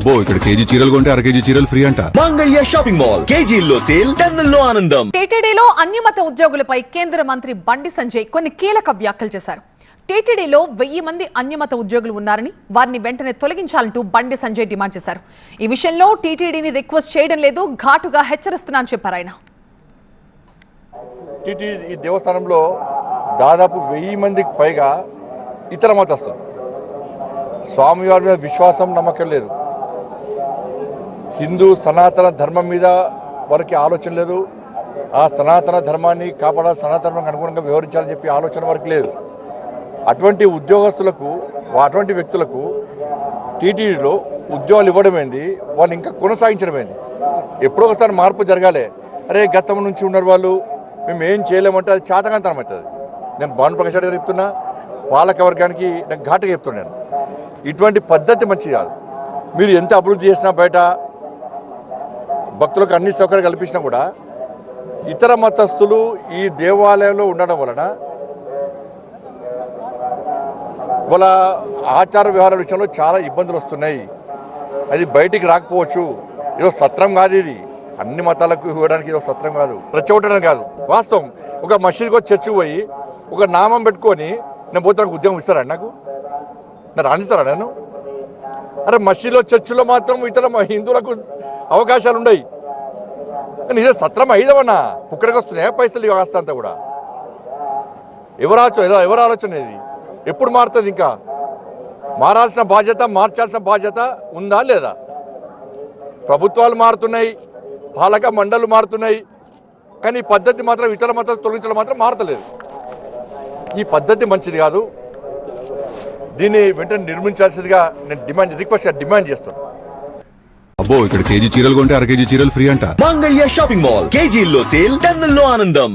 అబ్బో ఇక్కడ కేజీ చీరలు కొంటే అర కేజీ చీరలు ఫ్రీ అంట. Mangalya shopping mall. కేజీల్లో సేల్ టన్నుల్లో ఆనందం. టీటీడీలో అన్యమత ఉద్యోగులపై కేంద్ర మంత్రి బండి సంజయ్ కొన్ని కీలక వ్యాఖ్యలు చేశారు. టీటీడీలో వెయ్యి మంది అన్యమత ఉద్యోగులు ఉన్నారని వారిని వెంటనే తొలగించాలంటూ బండి సంజయ్ డిమాండ్ చేశారు. ఈ విషయంలో టీటీడీని రిక్వెస్ట్ చేయడం లేదు ఘాటుగా హెచ్చరిస్తున్నానని చెప్పారు ఆయన. ఈ దేవస్థానంలో దాదాపు వెయ్యి మందికి పైగా ఇతర మతస్థులు. స్వామివారి మీద విశ్వాసం నమ్మకం లేదు. హిందూ సనాతన ధర్మం మీద వారికి ఆలోచన లేదు. ఆ సనాతన ధర్మాన్ని కాపాడాలి సనాతన ధర్మానికి అనుగుణంగా వ్యవహరించాలని చెప్పి ఆలోచన వారికి లేదు. అటువంటి ఉద్యోగస్తులకు అటువంటి వ్యక్తులకు టీటీడీలో ఉద్యోగాలు ఇవ్వడం ఏంది? వాళ్ళు ఇంకా కొనసాగించడం ఏంది? ఎప్పుడో ఒకసారి మార్పు జరగాలి. అరే గతం నుంచి ఉన్నారు వాళ్ళు. మేము ఏం చేయలేమంటే అది చాతకంతనం అవుతుంది. నేను భాను ప్రకాష్ రెడ్డి గారు చెప్తున్నా పాలక వర్గానికి నేను ఘాటుగా చెప్తున్నాను. ఇటువంటి పద్ధతి మంచిది కాదు. మీరు ఎంత అభివృద్ధి చేసినా బయట భక్తులకు అన్ని సౌకర్యాలు కల్పించినా కూడా ఇతర మతస్థులు ఈ దేవాలయంలో ఉండడం వలన వాళ్ళ ఆచార వ్యవహారాల విషయంలో చాలా ఇబ్బందులు వస్తున్నాయి. అది బయటికి రాకపోవచ్చు. ఏదో సత్రం కాదు ఇది. అన్ని మతాలకు ఇవ్వడానికి ఏదో సత్రం కాదు. రెచ్చగొట్టడం కాదు. వాస్తవం. ఒక మసీద్కి వచ్చి పోయి ఒక నామం పెట్టుకొని నేను పోతే నాకు ఉద్యోగం ఇస్తారా నాకు? నేను రాణిస్తారా నేను అరే మసీదులో చర్చిలో మాత్రం ఇతర హిందువులకు అవకాశాలు ఉన్నాయి కానీ సత్రం అయిదవన్నా కుక్కడికి వస్తున్నాయా? పైసలు ఈ అంతా కూడా. ఎవరు ఆలోచన ఎవరు ఆలోచన ఇది? ఎప్పుడు మారుతుంది ఇంకా? మారాల్సిన బాధ్యత మార్చాల్సిన బాధ్యత ఉందా లేదా? ప్రభుత్వాలు మారుతున్నాయి పాలక మండళ్ళు మారుతున్నాయి కానీ ఈ పద్ధతి మాత్రం ఇతర మతాలు తొలగించడం మాత్రం మారతలేదు. ఈ పద్ధతి మంచిది కాదు. దీన్ని వెంటనే నిర్మించాల్సిందిగా నేను డిమాండ్ రిక్వెస్ట్ డిమాండ్ చేస్తున్నాను అబ్బో ఇక్కడ కేజీ చీరలు కొంటే అర కేజీ చీరలు ఫ్రీ అంట. Mangalya shopping mall. కేజీల్లో సేల్ టన్నుల్లో ఆనందం.